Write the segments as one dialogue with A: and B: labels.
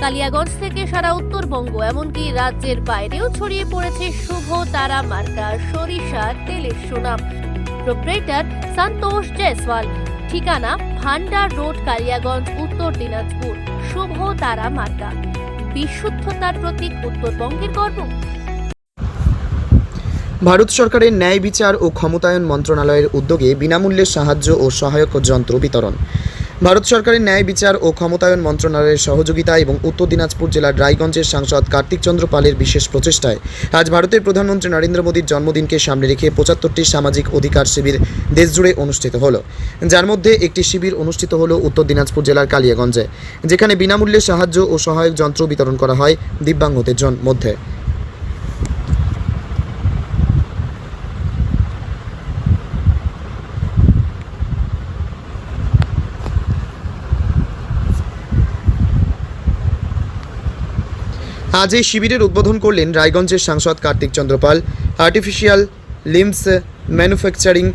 A: কালিয়াগঞ্জ থেকে সারা উত্তরবঙ্গ, এমনকি রাজ্যের বাইরেও ছড়িয়ে পড়েছে শুভ তারা মার্কা, সরিষা, তেলের সুনাম। প্রোপ্রেটার সন্তোষ জয়সওয়াল। ঠিকানা ভান্ডার রোড, কালিয়াগঞ্জ, উত্তর দিনাজপুর। শুভ তারা মার্কা। বিশুদ্ধতার প্রতীক উত্তরবঙ্গের গর্ব।
B: ভারত সরকারের ন্যায় বিচার ও ক্ষমতায়ন মন্ত্রণালয়ের উদ্যোগে বিনামূল্যে সাহায্য ও সহায়ক যন্ত্র বিতরণ। ভারত সরকারের ন্যায় বিচার ও ক্ষমতায়ন মন্ত্রণালয়ের সহযোগিতা এবং উত্তর দিনাজপুর জেলার রায়গঞ্জের সাংসদ কার্তিক চন্দ্র পালের বিশেষ প্রচেষ্টায় আজ ভারতের প্রধানমন্ত্রী নরেন্দ্র মোদীর জন্মদিনকে সামনে রেখে পঁচাত্তরটি সামাজিক অধিকার শিবির দেশজুড়ে অনুষ্ঠিত হলো। যার মধ্যে একটি শিবির অনুষ্ঠিত হলো উত্তর দিনাজপুর জেলার কালিয়াগঞ্জে, যেখানে বিনামূল্যে সাহায্য ও সহায়ক যন্ত্র বিতরণ করা হয় দিব্যাঙ্গদের মধ্যে। আজ এই শিবিরের উদ্বোধন করলেন রায়গঞ্জের সাংসদ Kartik Chandrapal artificial limbs manufacturing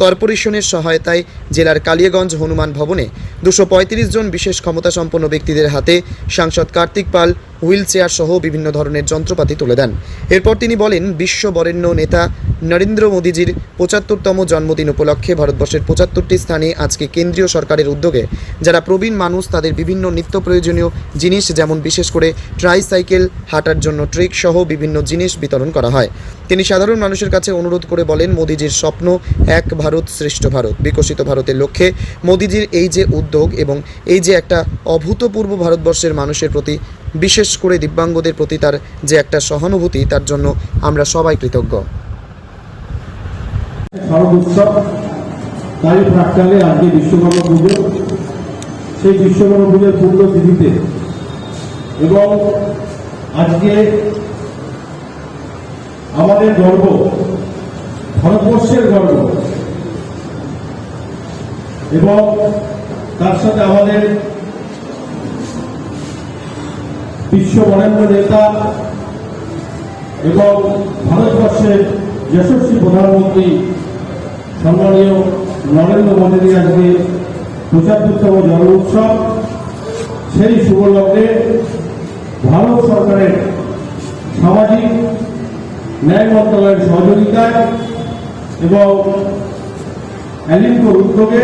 B: কর্পোরেশনের সহায়তায় জেলার কালিয়াগঞ্জ হনুমান ভবনে দুশো জন বিশেষ ক্ষমতাসম্পন্ন ব্যক্তিদের হাতে সাংসদ কার্তিক পাল হুইল চেয়ার সহ বিভিন্ন ধরনের যন্ত্রপাতি তুলে দেন। এরপর তিনি বলেন, বিশ্ব বরেণ্য নেতা নরেন্দ্র মোদীজির পঁচাত্তরতম জন্মদিন উপলক্ষে ভারতবর্ষের পঁচাত্তরটি স্থানে আজকে কেন্দ্রীয় সরকারের উদ্যোগে যারা প্রবীণ মানুষ তাদের বিভিন্ন নিত্য প্রয়োজনীয় জিনিস, যেমন বিশেষ করে ট্রাইসাইকেল হাঁটার জন্য ট্রেক সহ বিভিন্ন জিনিস বিতরণ করা হয়। তিনি সাধারণ মানুষের কাছে অনুরোধ করে বলেন, মোদিজির স্বপ্ন এক ভারত শ্রেষ্ঠ ভারত। বিকশিত ভারতের লক্ষ্যে মোদীজির এই যে উদ্যোগ এবং এই যে একটা অভূতপূর্ব ভারতবর্ষের মানুষের প্রতি বিশেষ করে দিব্যাঙ্গদের প্রতি তার যে একটা সহানুভূতি, তার জন্য আমরা সবাই কৃতজ্ঞ।
C: তারই প্রাককালে আজকে বিশ্বকর্মা পুজো। সেই বিশ্বকর্মা পুজোর পূর্ণ তিথিতে এবং আজকে আমাদের গর্ব, ভারতবর্ষের গর্ব এবং তার সাথে আমাদের বিশ্ব বরেণ্য নেতা এবং ভারতবর্ষের যশস্বী প্রধানমন্ত্রী সম্মানীয় নরেন্দ্র মোদীর আজকে পঁচাত্তরতম জন্ম উৎসব। সেই শুভ লগ্নে ভারত সরকারের সামাজিক ন্যায় মন্ত্রণালয়ের সহযোগিতায় এবং অ্যালিনকোর উদ্যোগে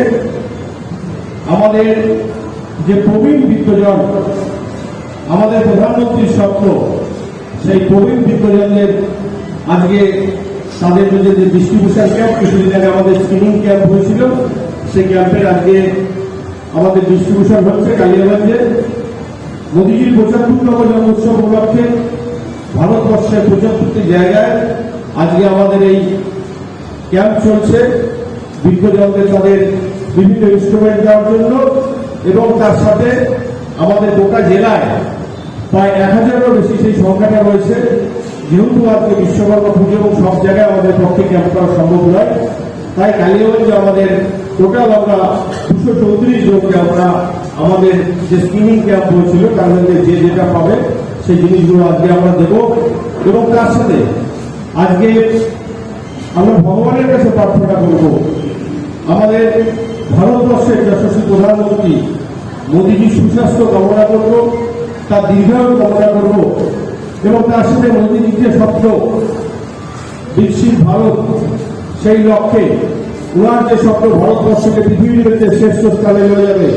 C: আমাদের যে প্রবীণ বিত্তজন আমাদের প্রধানমন্ত্রীর স্বপ্ন, সেই প্রবীণ বিত্তজনদের আজকে তাদের মধ্যে যে ডিস্ট্রিবিউশন ক্যাম্প কিছুদিন আগে আমাদের স্ক্রিনিং ক্যাম্প হয়েছিল, সেই ক্যাম্পের আজকে আমাদের ডিস্ট্রিবিউশন হচ্ছে কালিয়াগঞ্জে। মোদীজির পঁচাত্তরতম জন্মোৎসব উপলক্ষে ভারতবর্ষের পঁচাত্তরটি জায়গায় আজকে আমাদের এই ক্যাম্প চলছে। বৃদ্ধজনদের তাদের বিভিন্ন ইনস্ট্রুমেন্ট দেওয়ার জন্য এবং তার সাথে আমাদের জেলায় প্রায় এক হাজারেরও বেশি সেই সংখ্যাটা রয়েছে। যেহেতু আজকে বিশ্বকর্মা পুজো এবং সব জায়গায় আমাদের পক্ষে ক্যাম্প করা সম্ভব নয়, তাই কালিগঞ্জে আমাদের টোটাল আমরা দুশো চৌত্রিশ জনকে আমরা আমাদের যে স্কিমিং ক্যাম্প হয়েছিল, তার যে যেটা পাবে সেই জিনিসগুলো আজকে আমরা দেব। এবং তার সাথে আজকে আমরা ভগবানের কাছে প্রার্থনা করব। আমাদের ভারতবর্ষের যশস্বী প্রধানমন্ত্রী মোদীজি সুস্বাস্থ্য কামনা করব, তার দীর্ঘায়ু কামনা করব এবং তার সাথে মোদীজির যে স্বপ্ন, বিকশিত ভারত, সেই লক্ষ্যে উনার যে স্বপ্ন ভারতবর্ষকে পৃথিবীর মধ্যে শ্রেষ্ঠ স্থানে নিয়ে যাবে,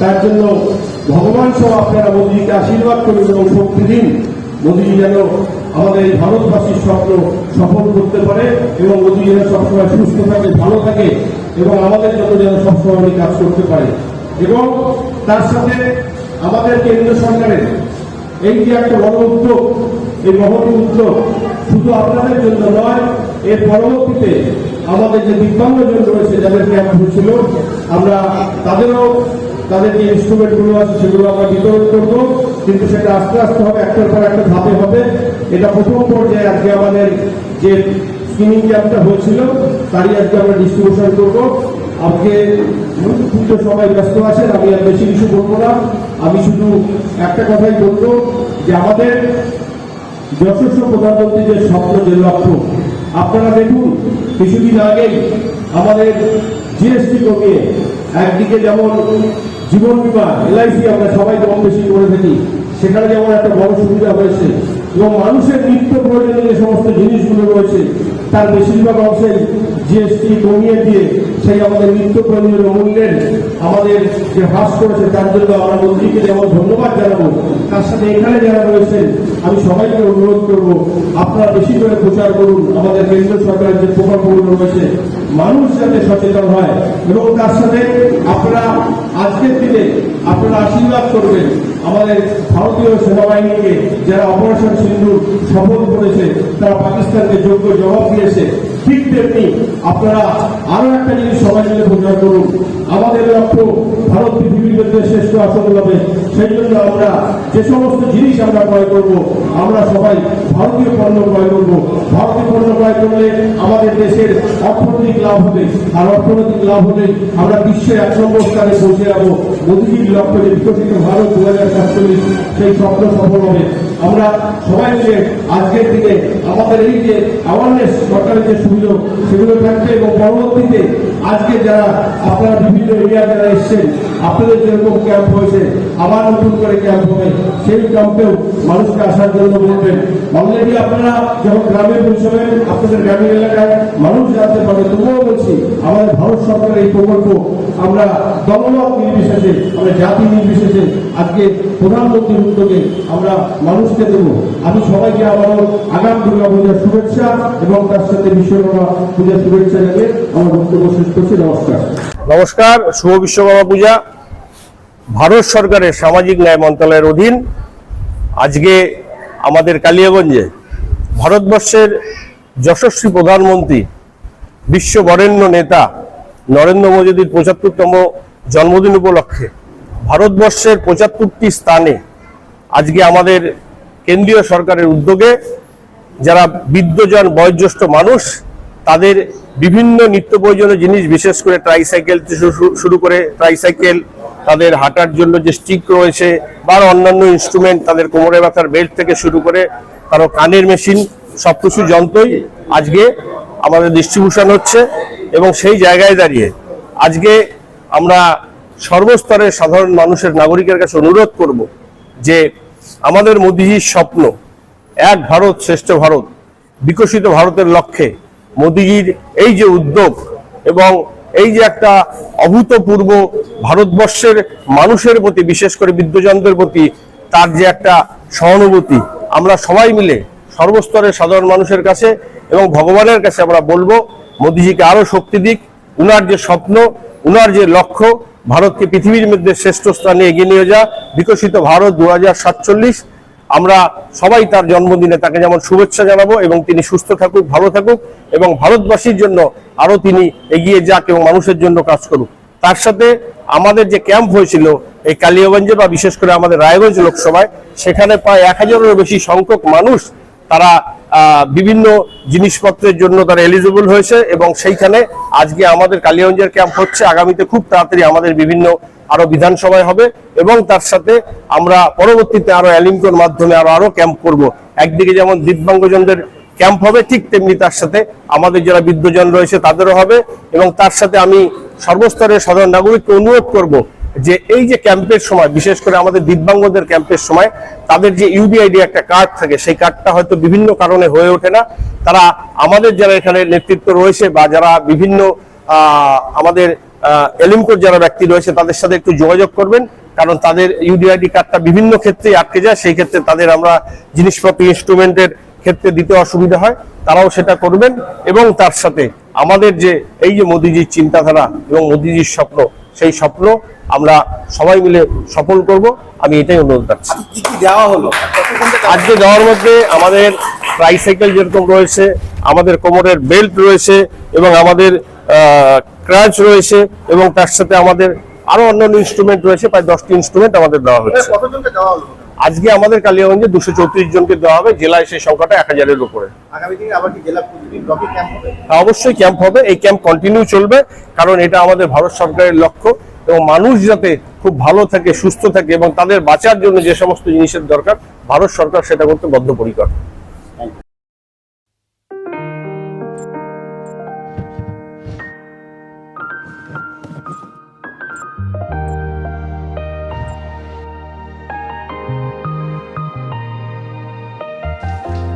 C: তার জন্য ভগবান সহ আপনারা মোদীজিকে আশীর্বাদ করুন এবং শক্তি দিন মোদীজি যেন আমাদের এই ভারতবাসীর স্বপ্ন সফল করতে পারে এবং মোদী যেন সবসময় সুস্থ থাকে, ভালো থাকে এবং আমাদের জন্য যেন সবসময় উনি কাজ করতে পারে। এবং তার সাথে আমাদের কেন্দ্র সরকারের এই যে একটা বড় উদ্যোগ। এই মহৎ উদ্যোগ শুধু আপনাদের জন্য নয়, এর পরবর্তীতে আমাদের যে দিব্যাঙ্গজন রয়েছে যাদের ক্যাম্প হয়েছিল আমরা তাদেরও তাদের যে ইনস্ট্রুমেন্টগুলো আছে, সেগুলো আমরা বিতরণ করব। কিন্তু সেটা আস্তে আস্তে হবে, একটার পর একটা ধাপে হবে। এটা প্রথম পর্যায়ে আজকে আমাদের যে স্কিমিং ক্যাম্পটা হয়েছিল, তারই আজকে আমরা ডিস্ট্রিবিউশন করব। আজকে পুজো সবাই ব্যস্ত আছেন, আমি আর বেশি কিছু বলব না। আমি শুধু একটা কথাই বলব যে আমাদের যশস্ব প্রধানমন্ত্রী যে স্বপ্ন যে লক্ষ্য, আপনারা দেখুন, কিছুদিন আগেই আমাদের জিএসটি কমিয়ে একদিকে যেমন জীবন বীমা এলআইসি আমরা সবাই কম বেশি করে থাকি, সেখানে যেমন একটা বড় সুবিধা হয়েছে, এবং মানুষের নিত্য প্রয়োজনীয় যে সমস্ত জিনিসগুলো রয়েছে, তার বেশিরভাগ অংশে জিএসটি কমিয়ে দিয়ে সেই আমাদের নিত্য প্রয়োজনীয় মূল্যের আমাদের যে হ্রাস করেছে, তার জন্য আমরা মন্ত্রীকে যেমন ধন্যবাদ জানাব, তার সাথে এখানে যারা রয়েছেন, আমি সবাইকে অনুরোধ করব, আপনারা বেশি করে প্রচার করুন, আমাদের কেন্দ্র সরকারের যে প্রকল্পগুলো রয়েছে, মানুষ যাতে সচেতন হয় এবং তার সাথে আপনারা আজকের দিনে আপনারা আশীর্বাদ করবেন। আমাদের ভারতীয় সেনাবাহিনীকে যারা অপারেশন সিন্ধু সফল করেছে, তারা পাকিস্তানকে যোগ্য জবাব দিয়েছে। ঠিক তেমনি আপনারা আরও একটা জিনিস সবাই মিলে প্রচার করুন। আমাদের লক্ষ্য ভারত পৃথিবীর জন্য শ্রেষ্ঠ আসন হবে। সেই জন্য আমরা যে সমস্ত জিনিস আমরা ক্রয় করব আমরা সবাই ভারতীয় পণ্য ক্রয় করব। ভারতীয় পণ্য ক্রয় করলে আমাদের দেশের অর্থনৈতিক লাভ হবে। আর অর্থনৈতিক লাভ হলে আমরা বিশ্বের এক নম্বর স্থানে পৌঁছে যাব। মোদীজির লক্ষ্য যে বিকশিত ভারত দু হাজার সাতচল্লিশ, সেই স্বপ্ন সফল হবে। আমরা সবাই মিলে আজকের দিনে আমাদের এই যে অ্যাওয়ারনেস সরকারের যে সুযোগ সেগুলো থাকবে এবং পরবর্তীতে আজকে যারা আপনারা বিভিন্ন এরিয়া যারা এসছেন, আপনাদের যেরকম ক্যাম্প হয়েছে, আবার নতুন করে ক্যাম্প হবে, সেই ক্যাম্পেও মানুষকে আসার জন্য বলবেন। অলরেডি আপনারা যখন গ্রামে পৌঁছবেন, আপনাদের গ্রামীণ এলাকায় মানুষ জানতে পারবে। তবুও বলছি, আমাদের ভারত সরকারের এই প্রকল্প, আমরা দলমত নির্বিশেষে, আমরা জাতি নির্বিশেষে আজকে প্রধানমন্ত্রীর উদ্যোগে আমরা মানুষকে দেব। আমি সবাইকে আবারও আগাম দুর্গা পূজার শুভেচ্ছা এবং তার সাথে বিশ্বকর্মা পূজার শুভেচ্ছা জানিয়ে আমার বক্তব্য শেষ করছি। নমস্কার।
D: নমস্কার, শুভ বিশ্বকর্মা পূজা। ভারত সরকারের সামাজিক ন্যায় মন্ত্রণালয়ের অধীন আজকে আমাদের কালিয়াগঞ্জে ভারতবর্ষের যশস্বী প্রধানমন্ত্রী বিশ্ব বরেণ্য নেতা নরেন্দ্র মোদীর পঁচাত্তরতম জন্মদিন উপলক্ষে ভারতবর্ষের পঁচাত্তরটি স্থানে আজকে আমাদের কেন্দ্রীয় সরকারের উদ্যোগে যারা বৃদ্ধজন বয়োজ্যেষ্ঠ মানুষ, তাদের বিভিন্ন নিত্য প্রয়োজনীয় জিনিস, বিশেষ করে ট্রাইসাইকেল শুরু করে ট্রাইসাইকেল তাদের হাঁটার জন্য যে স্টিক রয়েছে বা অন্যান্য ইনস্ট্রুমেন্ট তাদের কোমরে ব্যথার বেল্ট থেকে শুরু করে কারও কানের মেশিন সব কিছু যন্ত্রই আজকে আমাদের ডিস্ট্রিবিউশন হচ্ছে এবং সেই জায়গায় দাঁড়িয়ে আজকে আমরা সর্বস্তরের সাধারণ মানুষের নাগরিকের কাছে অনুরোধ করব যে আমাদের মোদিজির স্বপ্ন, এক ভারত শ্রেষ্ঠ ভারত, বিকশিত ভারতের লক্ষ্যে মোদিজির এই যে উদ্যোগ এবং এই যে একটা অভূতপূর্ব ভারতবর্ষের মানুষের প্রতি, বিশেষ করে বৃদ্ধজনদের প্রতি, তার যে একটা সহানুভূতি, আমরা সবাই মিলে সর্বস্তরের সাধারণ মানুষের কাছে এবং ভগবানের কাছে আমরা বলব, মোদিজিকে আরও শক্তি দিক।
C: উনার যে স্বপ্ন, উনার যে লক্ষ্য ভারতকে পৃথিবীর মধ্যে শ্রেষ্ঠ স্থানে এগিয়ে নিয়ে যাওয়া বিকশিত ভারত দু হাজার সাতচল্লিশ। আমরা সবাই তার জন্মদিনে তাকে যেমন শুভেচ্ছা জানাব এবং তিনি সুস্থ থাকুক, ভালো থাকুক এবং ভারতবাসীর জন্য আরও তিনি এগিয়ে যাক এবং মানুষের জন্য কাজ করুক। তার সাথে আমাদের যে ক্যাম্প হয়েছিল এই কালিয়াগঞ্জে বা বিশেষ করে আমাদের রায়গঞ্জ লোকসভায়, সেখানে প্রায় এক হাজারেরও বেশি সংখ্যক মানুষ তারা বিভিন্ন জিনিসপত্রের জন্য তারা এলিজিবল হয়েছে এবং সেইখানে আজকে আমাদের কালিয়াগঞ্জের ক্যাম্প হচ্ছে। আগামীতে খুব তাড়াতাড়ি আমাদের বিভিন্ন আরও বিধানসভায় হবে এবং তার সাথে আমরা পরবর্তীতে আরও অ্যালিমকোর মাধ্যমে আরও আরও ক্যাম্প করব। একদিকে যেমন দিব্যাঙ্গজনদের ক্যাম্প হবে ঠিক তেমনি তার সাথে আমাদের যারা বৃদ্ধজন রয়েছে তাদেরও হবে এবং তার সাথে আমি সর্বস্তরের সাধারণ নাগরিককে অনুরোধ করব যে এই যে ক্যাম্পের সময়, বিশেষ করে আমাদের দিব্যাঙ্গদের ক্যাম্পের সময়, তাদের যে ইউডিআইডি একটা কার্ড থাকে, সেই কার্ডটা হয়তো বিভিন্ন কারণে হয়ে ওঠে না। তারা আমাদের যারা এখানে নেতৃত্ব রয়েছে বা যারা বিভিন্ন আমাদের এলিমকোর যারা ব্যক্তি রয়েছে, তাদের সাথে একটু যোগাযোগ করবেন। কারণ তাদের ইউডিআইডি কার্ডটা বিভিন্ন ক্ষেত্রে আটকে যায়, সেই ক্ষেত্রে তাদের আমরা জিনিসপত্র ইনস্ট্রুমেন্টের ক্ষেত্রে দিতে অসুবিধা হয়, তারাও সেটা করবেন। এবং তার সাথে আমাদের যে, এই যে মোদিজির চিন্তাধারা এবং মোদিজির স্বপ্ন সেই স্বপ্ন আমরা সবাই মিলে সফল করব। আমি এটাই অনুরোধ রাখছি।
E: দেওয়া হলো?
C: আজকে দেওয়ার মধ্যে আমাদের ট্রাইসাইকেল যেরকম রয়েছে আমাদের কোমরের বেল্ট রয়েছে এবং আমাদের ক্রাচ রয়েছে এবং তার সাথে আমাদের আরও অন্যান্য ইনস্ট্রুমেন্ট রয়েছে প্রায় দশটি ইনস্ট্রুমেন্ট আমাদের দেওয়া
E: হলো?
C: আজকে আমাদের কালিয়াগঞ্জে দুশো চৌত্রিশ জনকে দেওয়া হবে জেলায় সেই সংখ্যাটা এক হাজারের উপরে।
E: আগামী দিনে আবার কি জেলা ক্যাম্প হবে?
C: হ্যাঁ, অবশ্যই ক্যাম্প হবে এই ক্যাম্প কন্টিনিউ চলবে কারণ এটা আমাদের ভারত সরকারের লক্ষ্য এবং মানুষ যাতে খুব ভালো থাকে সুস্থ থাকে এবং তাদের বাঁচার জন্য যে সমস্ত জিনিসের দরকার ভারত সরকার সেটা করতে বদ্ধপরিকর।